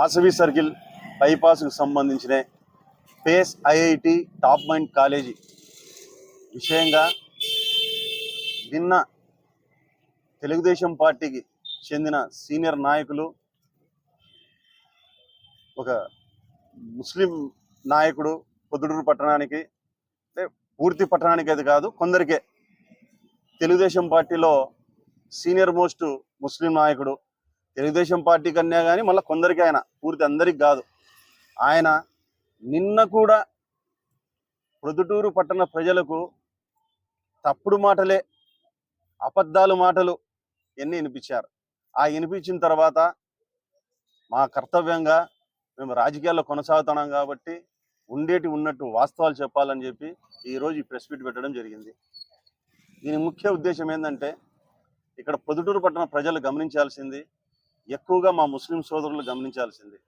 Vasavi circle బైపాస్కు సంబంధించిన pace IIT top mind college విషయంగా నిన్న తెలుగుదేశం పార్టీకి చెందిన సీనియర్ నాయకులు ఒక ముస్లిం నాయకుడు పొద్దుటూరు పట్టణానికి అంటే పూర్తి పట్టణానికి అది కాదు కొందరికే తెలుగుదేశం పార్టీలో సీనియర్ మోస్ట్ ముస్లిం నాయకుడు తెలుగుదేశం పార్టీ కన్నా కానీ మళ్ళీ కొందరికి ఆయన పూర్తి అందరికి కాదు. ఆయన నిన్న కూడా ప్రొద్దుటూరు పట్టణ ప్రజలకు తప్పుడు మాటలే అబద్ధాలు మాటలు ఎన్ని వినిపించారు. ఆ వినిపించిన తర్వాత మా కర్తవ్యంగా మేము రాజకీయాల్లో కొనసాగుతున్నాం కాబట్టి ఉండేటి ఉన్నట్టు వాస్తవాలు చెప్పాలని చెప్పి ఈరోజు ఈ ప్రెస్ మీట్ పెట్టడం జరిగింది. దీని ముఖ్య ఉద్దేశం ఏంటంటే ఇక్కడ పొదుటూరు పట్టణ ప్రజలు గమనించాల్సింది ఎక్కువగా మా ముస్లిం సోదరులు గమనించాల్సింది.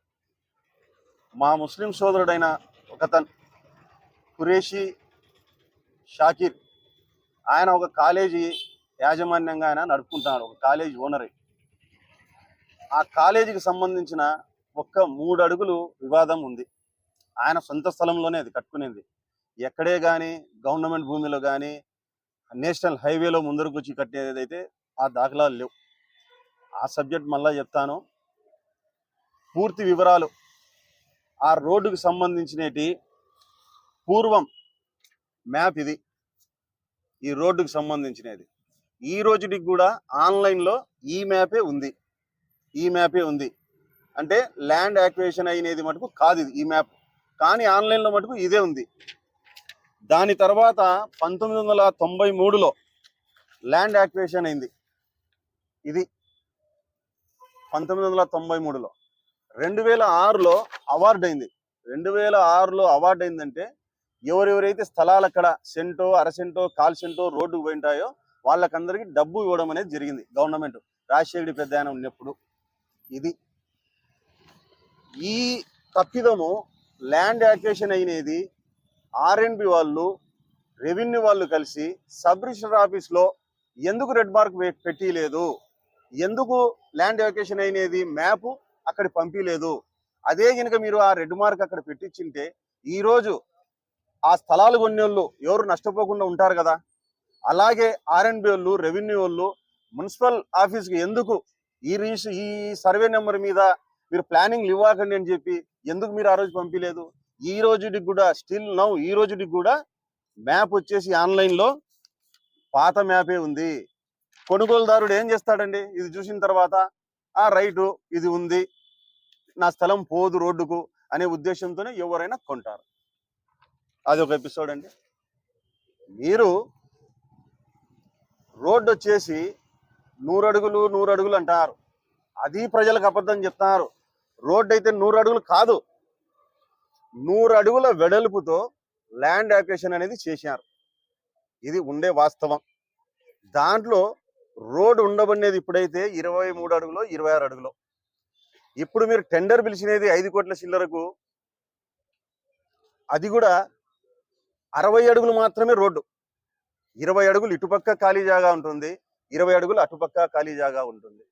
మా ముస్లిం సోదరుడైన ఒకతన్ ఖురేషి షాకిర్ ఆయన ఒక కాలేజీ యాజమాన్యంగా ఆయన నడుపుకుంటున్నాడు ఒక కాలేజీ ఓనర్. ఆ కాలేజీకి సంబంధించిన ఒక్క మూడు అడుగులు వివాదం ఉంది. ఆయన సొంత స్థలంలోనే అది కట్టుకునేది. ఎక్కడే కానీ గవర్నమెంట్ భూమిలో కానీ నేషనల్ హైవేలో ముందరకు వచ్చి కట్టేది అయితే ఆ దాఖలాలు లేవు. ఆ సబ్జెక్ట్ మళ్ళీ చెప్తాను. పూర్తి వివరాలు ఆ రోడ్డుకు సంబంధించినటి పూర్వం మ్యాప్ ఇది. ఈ రోడ్డుకు సంబంధించినది. ఈ రోజుటికి కూడా ఆన్లైన్లో ఈ మ్యాపే ఉంది. ఈ మ్యాపే ఉంది. అంటే ల్యాండ్ యాక్వేషన్ అయినది మటుకు కాదు ఇది ఈ మ్యాప్. కానీ ఆన్లైన్లో మటుకు ఇదే ఉంది. దాని తర్వాత పంతొమ్మిది వందల తొంభై మూడులో ల్యాండ్ యాక్వేషన్ అయింది. ఇది పంతొమ్మిది వందల తొంభై మూడులో. రెండు వేల ఆరులో అవార్డు అయింది. రెండు వేల ఆరులో అవార్డు అయిందంటే ఎవరెవరైతే స్థలాలు అక్కడ సెంటో అరసెంటో కాల్ సెంటో రోడ్డుకు పోయింటాయో వాళ్ళకందరికీ డబ్బు ఇవ్వడం అనేది జరిగింది గవర్నమెంట్. రాజశేఖరి పెద్ద ఆయన ఉన్నప్పుడు ఇది. ఈ తప్పిదము ల్యాండ్ యాక్వేషన్ అయినది ఆర్ఎన్బి వాళ్ళు రెవెన్యూ వాళ్ళు కలిసి సబ్ రిజిస్టర్ ఆఫీస్లో ఎందుకు రెడ్ మార్క్ పెట్టిలేదు? ఎందుకు ల్యాండ్ ఎవకేషన్ అయినది? మ్యాప్ అక్కడ పంపించలేదు అదే కనుక మీరు ఆ రెడ్ మార్క్ అక్కడ పెట్టించింటే ఈరోజు ఆ స్థలాలు కొన్నోళ్ళు ఎవరు నష్టపోకుండా ఉంటారు కదా? అలాగే ఆర్ఎన్బి వాళ్ళు రెవెన్యూ వాళ్ళు మున్సిపల్ ఆఫీస్కి ఎందుకు ఈ రీస్ ఈ సర్వే నెంబర్ మీద మీరు ప్లానింగ్ ఇవ్వకండి అని చెప్పి ఎందుకు మీరు ఆ రోజు పంపించలేదు ఈ రోజుకి కూడా స్టిల్ నౌ ఈ రోజుకి కూడా మ్యాప్ వచ్చేసి ఆన్లైన్లో పాత మ్యాపే ఉంది. కొనుగోలుదారుడు ఏం చేస్తాడండి? ఇది చూసిన తర్వాత ఆ రైటు ఇది ఉంది. నా స్థలం పోదు రోడ్డుకు అనే ఉద్దేశంతోనే ఎవరైనా కొంటారు. అది ఒక ఎపిసోడ్ అండి. మీరు రోడ్డు వచ్చేసి నూరు అడుగులు నూరు అడుగులు అంటారు. అది ప్రజలకు అబద్ధం చెప్తున్నారు రోడ్డు అయితే నూరు అడుగులు కాదు. నూరు అడుగుల వెడల్పుతో ల్యాండ్ యాక్వేషన్ అనేది చేశారు. ఇది ఉండే వాస్తవం. దాంట్లో రోడ్ ఉండబడినది ఇప్పుడైతే ఇరవై మూడు అడుగులో ఇరవై ఆరు అడుగులో. ఇప్పుడు మీరు టెండర్ పిలిచినది ఐదు కోట్ల చిల్లరకు అది కూడా అరవై అడుగులు మాత్రమే రోడ్డు. ఇరవై అడుగులు ఇటుపక్క ఖాళీ జాగా ఉంటుంది ఇరవై అడుగులు అటుపక్క ఖాళీ జాగా ఉంటుంది.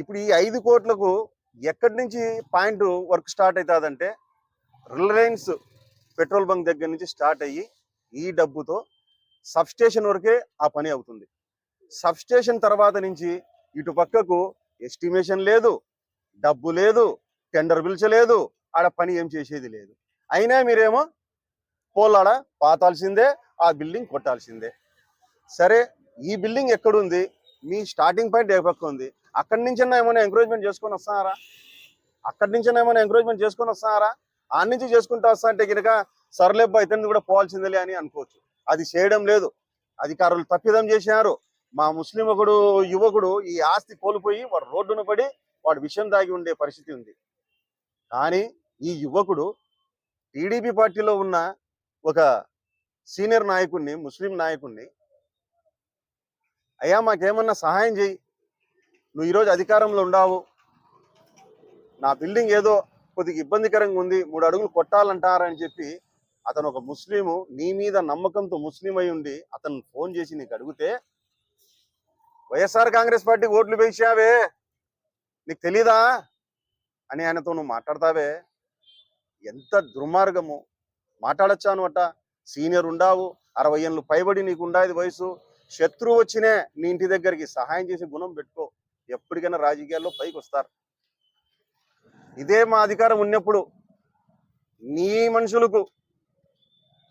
ఇప్పుడు ఈ ఐదు కోట్లకు ఎక్కడి నుంచి పాయింట్ వర్క్ స్టార్ట్ అవుతుందంటే రిలయన్స్ పెట్రోల్ బంక్ దగ్గర నుంచి స్టార్ట్ అయ్యి ఈ డబ్బుతో సబ్ స్టేషన్ వరకే ఆ పని అవుతుంది. సబ్ స్టేషన్ తర్వాత నుంచి ఇటు పక్కకు ఎస్టిమేషన్ లేదు డబ్బు లేదు టెండర్ పిలిచలేదు ఆడ పని ఏం చేసేది లేదు. అయినా మీరేమో పోలాడ పాతాల్సిందే ఆ బిల్డింగ్ కొట్టాల్సిందే. సరే ఈ బిల్డింగ్ ఎక్కడుంది? మీ స్టార్టింగ్ పాయింట్ ఏ పక్క ఉంది? అక్కడి నుంచైనా ఏమైనా ఎంకరేజ్మెంట్ చేసుకొని వస్తున్నారా అక్కడి నుంచైనా ఏమైనా ఎంకరేజ్మెంట్ చేసుకొని వస్తున్నారా ఆ నుంచి చేసుకుంటూ వస్తా అంటే కనుక సర్లేబ్బా ఇతన్ని కూడా పోవాల్సిందిలే అని అనుకోవచ్చు. అది చేయడం లేదు. అధికారులు తప్పిదం చేశారు. మా ముస్లిం ఒకడు యువకుడు ఈ ఆస్తి కోల్పోయి వాడు రోడ్డున పడి వాడు విషయం దాగి ఉండే పరిస్థితి ఉంది. కానీ ఈ యువకుడు టీడీపీ పార్టీలో ఉన్న ఒక సీనియర్ నాయకుడిని ముస్లిం నాయకుడిని అయ్యా మాకేమన్నా సహాయం చేయి నువ్వు ఈరోజు అధికారంలో ఉండావు. నా బిల్డింగ్ ఏదో కొద్దిగా ఇబ్బందికరంగా ఉంది. మూడు అడుగులు కొట్టాలంటారని చెప్పి అతను ఒక ముస్లిము నీ మీద నమ్మకంతో ముస్లిం అయి ఉండి అతను ఫోన్ చేసి నీకు అడిగితే వైఎస్ఆర్ కాంగ్రెస్ పార్టీకి ఓట్లు వేసావే నీకు తెలీదా? అని ఆయనతో నువ్వు మాట్లాడతావే. ఎంత దుర్మార్గము. మాట్లాడచ్చాను అట సీనియర్ ఉండావు. అరవై ఏళ్ళు పైబడి నీకు ఉండాది వయసు. శత్రువు వచ్చినే నీ ఇంటి దగ్గరికి సహాయం చేసే గుణం పెట్టుకో. ఎప్పటికైనా రాజకీయాల్లో పైకి వస్తారు. ఇదే మా అధికారం ఉన్నప్పుడు నీ మనుషులకు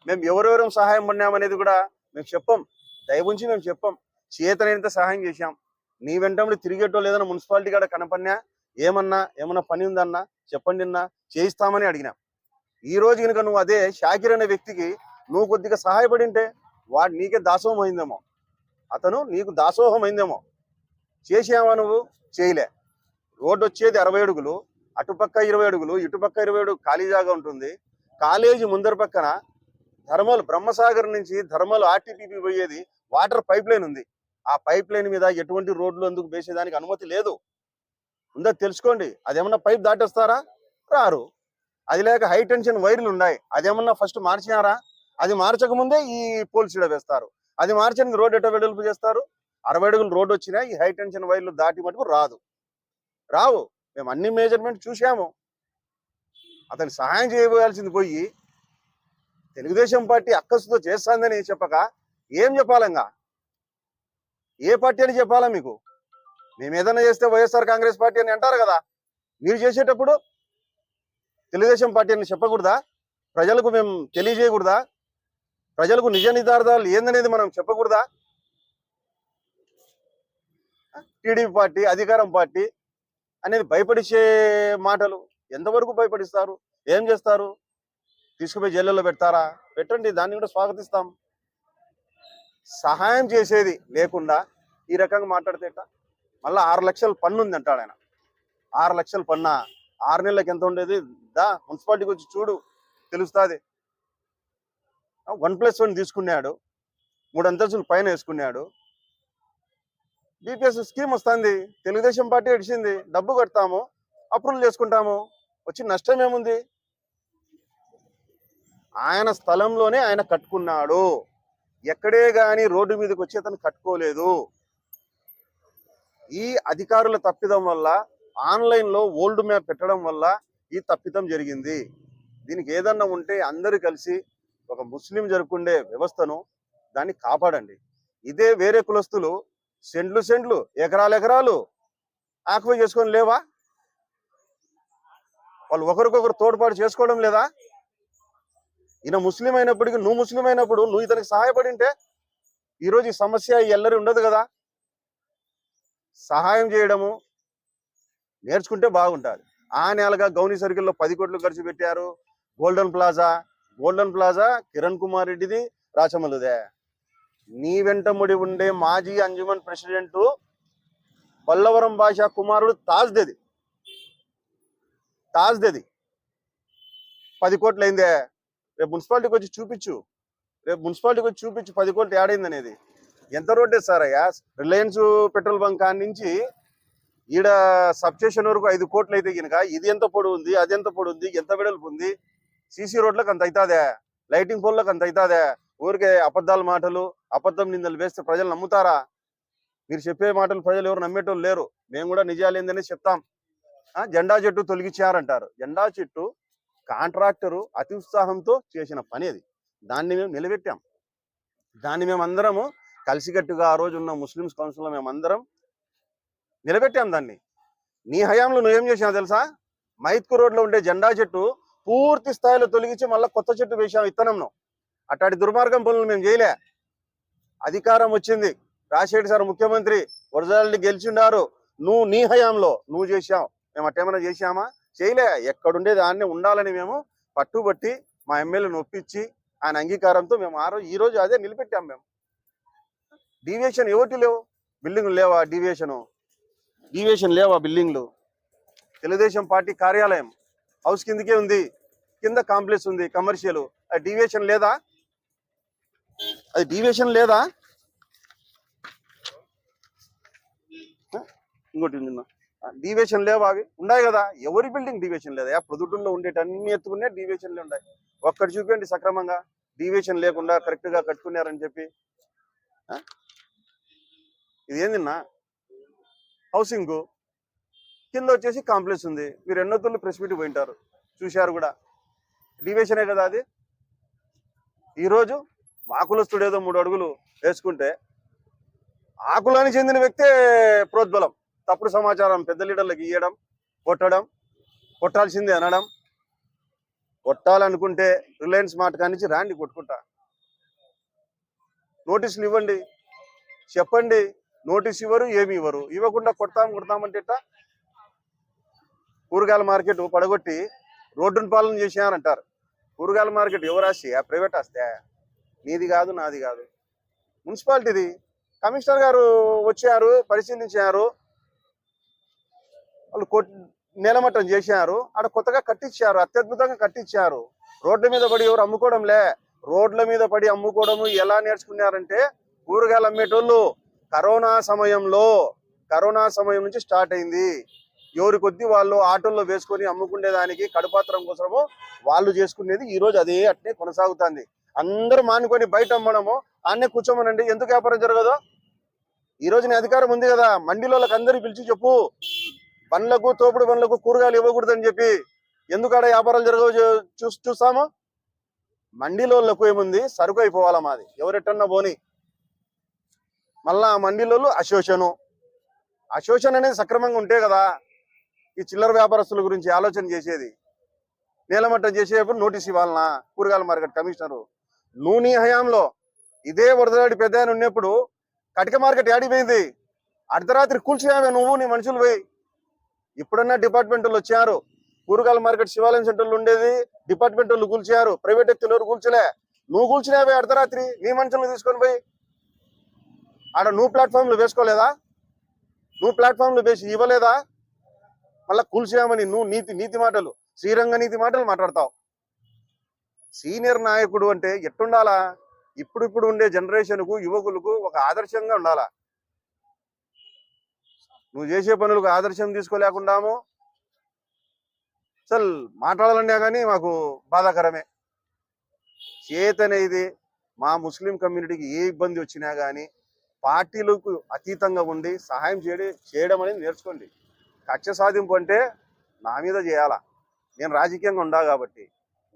మేము ఎవరెవరం సహాయం పడినామనేది కూడా మేము చెప్పం. దయవుంచి మేము చెప్పం. చేతనైనంత సహాయం చేశాం. నీ వెంటబడి తిరిగేటోళ్ళు ఏదైనా మున్సిపాలిటీ కాడ కనపడినా ఏమన్నా ఏమన్నా పని ఉందన్నా చెప్పండి అన్నా చేయిస్తామని అడిగినాం. ఈ రోజు కనుక నువ్వు అదే షాకిర్ అనే వ్యక్తికి నువ్వు కొద్దిగా సహాయపడింటే వాడు నీకే దాసోహం అయిందేమో. అతను నీకు దాసోహం అయిందేమో. చేసావా నువ్వు? చేయలే. రోడ్డు వచ్చేది అరవై అడుగులు అటుపక్క ఇరవై అడుగులు ఇటుపక్క ఇరవై అడుగు ఖాళీ జాగా ఉంటుంది. కాలేజీ ముందర పక్కన ధర్మల్ బ్రహ్మసాగర్ నుంచి ధర్మల్ ఆర్టీపీపీ పోయేది వాటర్ పైప్ లైన్ ఉంది. ఆ పైప్ లైన్ మీద ఎటువంటి రోడ్లు అందుకు వేసేదానికి అనుమతి లేదు. ఉందా తెలుసుకోండి. అదేమన్నా పైప్ దాటేస్తారా? రారు. అది లేక హై టెన్షన్ వైర్లు ఉన్నాయి. అదేమన్నా ఫస్ట్ మార్చినారా? అది మార్చక ముందే ఈ పోల్స్ ఇడ వేస్తారు. అది మార్చడానికి రోడ్ ఎటో వెడల్పు చేస్తారు? అరవై అడుగులు రోడ్ వచ్చినా ఈ హై టెన్షన్ వైర్లు దాటి మటుకు రాదు. రావు. మేము అన్ని మేజర్మెంట్ చూసాము అతని సహాయం చేయవలసింది పోయి తెలుగుదేశం పార్టీ అక్కసుతో చేస్తాందని చెప్పక ఏం చెప్పాలంగా? ఏ పార్టీ అని చెప్పాలా మీకు? మేము ఏదైనా చేస్తే వైఎస్ఆర్ కాంగ్రెస్ పార్టీ అని అంటారు కదా మీరు చేసేటప్పుడు తెలుగుదేశం పార్టీ అని చెప్పకూడదా? ప్రజలకు మేము తెలియజేయకూడదా? ప్రజలకు నిజ నిర్ధార్థాలు ఏందనేది మనం చెప్పకూడదా? టీడీపీ పార్టీ అధికారం పార్టీ అనేది భయపడిచే మాటలు ఎంతవరకు భయపడిస్తారు? ఏం చేస్తారు? తీసుకుపోయి జైల్లో పెడతారా? పెట్టండి దాన్ని కూడా స్వాగతిస్తాం. సహాయం చేసేది లేకుండా ఈ రకంగా మాట్లాడితే మళ్ళీ ఆరు లక్షల పన్ను ఉంది అంటాడు ఆయన ఆరు లక్షల పన్నా. ఆరు నెలలకు ఎంత ఉండేది? దా మున్సిపాలిటీకి వచ్చి చూడు తెలుస్తుంది. వన్ ప్లస్ వన్ తీసుకున్నాడు. మూడు అంతస్తులు పైన వేసుకున్నాడు. బీపీఎస్ స్కీమ్ వస్తుంది. తెలుగుదేశం పార్టీ ఇడిచింది డబ్బు కడతాము అప్రూవల్ చేసుకుంటాము. వచ్చి నష్టం ఏముంది? ఆయన స్థలంలోనే ఆయన కట్టుకున్నాడు. ఎక్కడే గాని రోడ్డు మీదకి వచ్చి అతను కట్టుకోలేదు. ఈ అధికారుల తప్పిదం వల్ల ఆన్లైన్లో ఓల్డ్ మ్యాప్ పెట్టడం వల్ల ఈ తప్పిదం జరిగింది. దీనికి ఏదన్నా ఉంటే అందరూ కలిసి ఒక ముస్లిం జరుపుకుండే వ్యవస్థను దాన్ని కాపాడండి. ఇదే వేరే కులస్తులు సెంట్లు సెంట్లు ఎకరాలు ఎకరాలు ఆక్యుపై చేసుకొని లేవా? వాళ్ళు ఒకరికొకరు తోడ్పాటు చేసుకోవడం లేదా? ఈయన ముస్లిం అయినప్పటికీ నువ్వు ముస్లిం అయినప్పుడు నువ్వు ఇతనికి సహాయపడింటే ఈరోజు ఈ సమస్య ఎల్లరి ఉండదు కదా. సహాయం చేయడము నేర్చుకుంటే బాగుంటుంది ఆ నెలగా గౌని సర్కిల్లో పది కోట్లు ఖర్చు పెట్టారు. Golden plaza golden plaza Kiran Kumar రెడ్డిది రాచమల్లుదే. నీ వెంట ముడి ఉండే మాజీ అంజుమన్ ప్రెసిడెంట్ పల్లవరం భాష కుమారుడు తాజ్దేది. తాజ్దేది. పది కోట్లు అయిందే రేపు మున్సిపాలిటీకి వచ్చి చూపించు. రేపు మున్సిపాలిటీకి వచ్చి చూపించు పది కోట్లు యాడైంది అనేది ఎంత రోడ్డే సార్ అయ్యా. రిలయన్స్ పెట్రోల్ బంక్ కాడి నుంచి ఈడ సబ్స్టేషన్ వరకు ఐదు కోట్లు అయితే కనుక ఇది ఎంత పొడి ఉంది అది ఎంత పొడి ఉంది ఎంత వెడల్పు ఉంది? సీసీ రోడ్లకు అంత అవుతుందే లైటింగ్ పోల్లకు అంత అవుతుందే ఊరికే అబద్ధాల మాటలు అబద్ధం నిందలు వేస్తే ప్రజలు నమ్ముతారా? మీరు చెప్పే మాటలు ప్రజలు ఎవరు నమ్మేటోళ్ళు లేరు. మేము కూడా నిజాలు ఏందని చెప్తాం. ఆ, జెండా చెట్టు తొలగించారంటారు. జెండా చెట్టు కాంట్రాక్టరు అతి ఉత్సాహంతో చేసిన పని అది దాన్ని మేము నిలబెట్టాం. దాన్ని మేమందరము కలిసికట్టుగా ఆ రోజు ఉన్న ముస్లిమ్స్ కౌన్సిల్లో మేమందరం నిలబెట్టాం దాన్ని. నీ హయాంలో నువ్వేం చేసినా తెలుసా? మైత్కు రోడ్లో ఉండే జెండా చెట్టు పూర్తి స్థాయిలో తొలగించి మళ్ళీ కొత్త చెట్టు వేసాం ఇత్తనంను. అట్లాంటి దుర్మార్గం పనులు మేము చేయలే. అధికారం వచ్చింది. రాజశేఖర్ సార్ ముఖ్యమంత్రి ఒరిజినాలిటీ గెలిచిండారు. నువ్వు నీ హయాంలో నువ్వు చేసావు మేము అట్టేమైనా చేశామా? చేయలే ఎక్కడుండే దాన్ని ఉండాలని మేము పట్టుబట్టి మా ఎమ్మెల్యేని ఒప్పించి ఆయన అంగీకారంతో మేము ఆ రోజు ఈ రోజు అదే నిలబెట్టాం మేము. డీవియేషన్ ఎవటి లేవు? బిల్డింగ్లు లేవా డీవియేషను డీవియేషన్ లేవా బిల్డింగ్లు తెలుగుదేశం పార్టీ కార్యాలయం హౌస్ కిందకే ఉంది కింద కాంప్లెక్స్ ఉంది కమర్షియల్ అది డీవియేషన్ లేదా? అది డీవియేషన్ లేదా? ఇంకోటి ఉంది డీవియేషన్ లేవు అవి ఉన్నాయి కదా. ఎవరి బిల్డింగ్ డీవియేషన్ లేదా? ప్రొద్దుటూరులో ఉండేటి అన్ని ఎత్తుకునే డీవియేషన్లు ఉన్నాయి. ఒక్కటి చూపించండి సక్రమంగా. డీవియేషన్ లేకుండా కరెక్ట్గా కట్టుకున్నారని చెప్పి. ఇది ఏందిన్నా హౌసింగ్ కింద వచ్చేసి కాంప్లెక్స్ ఉంది. మీరు ఎన్నోతులు ప్రెస్ మీట్ పోయింటారు. చూశారు కూడా. డీవియేషనే కదా అది? ఈరోజు మా ఏదో మూడు అడుగులు వేసుకుంటే ఆకులానికి చెందిన వ్యక్తే ప్రోద్బలం. తప్పుడు సమాచారం పెద్ద లీడర్లకు ఇవ్వడం కొట్టడం కొట్టాల్సింది అనడం. కొట్టాలనుకుంటే రిలయన్స్ మార్ట్ కానించి రాండి కొట్టుకుంటా. నోటీసులు ఇవ్వండి. చెప్పండి. నోటీస్ ఇవ్వరు ఏమి ఇవ్వరు. ఇవ్వకుండా కొడతాం కొడతామంటే కూరగాయల మార్కెట్ పడగొట్టి రోడ్డును పాలన చేసేయాలంటారు కూరగాయల మార్కెట్ ఎవరు ఆ ప్రైవేట్ ఆస్తే. నీది కాదు నాది కాదు. మున్సిపాలిటీది. కమిషనర్ గారు వచ్చారు పరిశీలించారు. వాళ్ళు కొట్ నేలమట్టం చేశారు. ఆడ కొత్తగా కట్టించారు అత్యద్భుతంగా కట్టించారు రోడ్ల మీద పడి ఎవరు అమ్ముకోవడంలే. రోడ్ల మీద పడి అమ్ముకోవడము ఎలా నేర్చుకున్నారంటే కూరగాయలు అమ్మేటోళ్ళు కరోనా సమయంలో కరోనా సమయం నుంచి స్టార్ట్ అయింది. ఎవరి కొద్దీ వాళ్ళు ఆటోల్లో వేసుకొని అమ్ముకునేదానికి కడుపాత్రం కోసము వాళ్ళు చేసుకునేది ఈ రోజు అదే అట్నే కొనసాగుతుంది. అందరూ మానుకొని బయట అమ్మడము ఆన్నే కూర్చోమనండి. ఎందుకు వ్యాపారం జరగదు? ఈ రోజు నీ అధికారం ఉంది కదా. మండీలోకి అందరికి పిలిచి చెప్పు. బండ్లకు తోపుడు బండ్లకు కూరగాయలు ఇవ్వకూడదని చెప్పి ఎందుకడ వ్యాపారాలు జరగవు చూ- చూస్తాము? మండీలోళ్ళకు ఏముంది? సరుకు అయిపోవాలా మాది. ఎవరెట్టన్నా పోని. మళ్ళా ఆ మండీలోళ్ళు అశోషను అశోషణ అనేది సక్రమంగా ఉంటే కదా ఈ చిల్లర వ్యాపారస్తుల గురించి ఆలోచన చేసేది. నీలమట్టం చేసేటప్పుడు నోటీస్ ఇవ్వాలనా? కూరగాయల మార్కెట్ కమిషనరు. నూనె హయాంలో ఇదే వరదలాడి పెద్ద ఉన్నప్పుడు కటిక మార్కెట్ యాడిపోయింది అర్ధరాత్రి కూల్చినావే నువ్వు నీ మనుషులు పోయి. ఇప్పుడన్నా డిపార్ట్మెంట్ వాళ్ళు వచ్చారు. కూరగాయల మార్కెట్ శివాలయం సెంటర్లు ఉండేది. డిపార్ట్మెంట్ వాళ్ళు కూల్చారు. ప్రైవేట్ వ్యక్తులు ఎవరు కూల్చలే? నువ్వు కూల్చినావే అర్ధరాత్రి. నీ మనుషులను తీసుకొని పోయి. ఆడ నువ్వు ప్లాట్ఫామ్లు వేసుకోలేదా? నువ్వు ప్లాట్ఫామ్లు వేసి ఇవ్వలేదా? మళ్ళా కూల్చినామని నువ్వు నీతి నీతి మాటలు శ్రీరంగ నీతి మాటలు మాట్లాడతావు. సీనియర్ నాయకుడు అంటే ఎట్టుండాలా? ఇప్పుడిప్పుడు ఉండే జనరేషన్కు యువకులకు ఒక ఆదర్శంగా ఉండాలా? నువ్వు చేసే పనులకు ఆదర్శం తీసుకోలేకుండాము అసలు మాట్లాడాలన్నా కానీ మాకు బాధాకరమే. చేతనేది మా ముస్లిం కమ్యూనిటీకి ఏ ఇబ్బంది వచ్చినా కానీ పార్టీలకు అతీతంగా ఉండి సహాయం చేయడం చేయడం అనేది నేర్చుకోండి. కక్ష సాధింపు అంటే నా మీద చేయాలా. నేను రాజకీయంగా ఉండా కాబట్టి.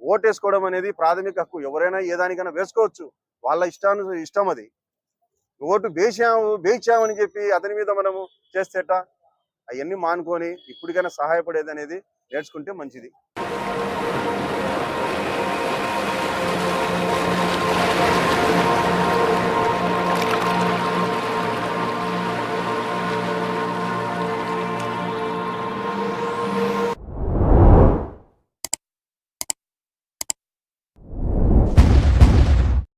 ఓటేసుకోవడం అనేది ప్రాథమిక హక్కు ఎవరైనా ఏ దానికైనా వేసుకోవచ్చు. వాళ్ళ ఇష్టాను ఇష్టం అది. ఓటు వేసాము వేయించామని చెప్పి అతని మీద మనము చేస్తేట అవన్నీ మానుకొని ఇప్పటికైనా సహాయపడేది అనేది నేర్చుకుంటే మంచిది.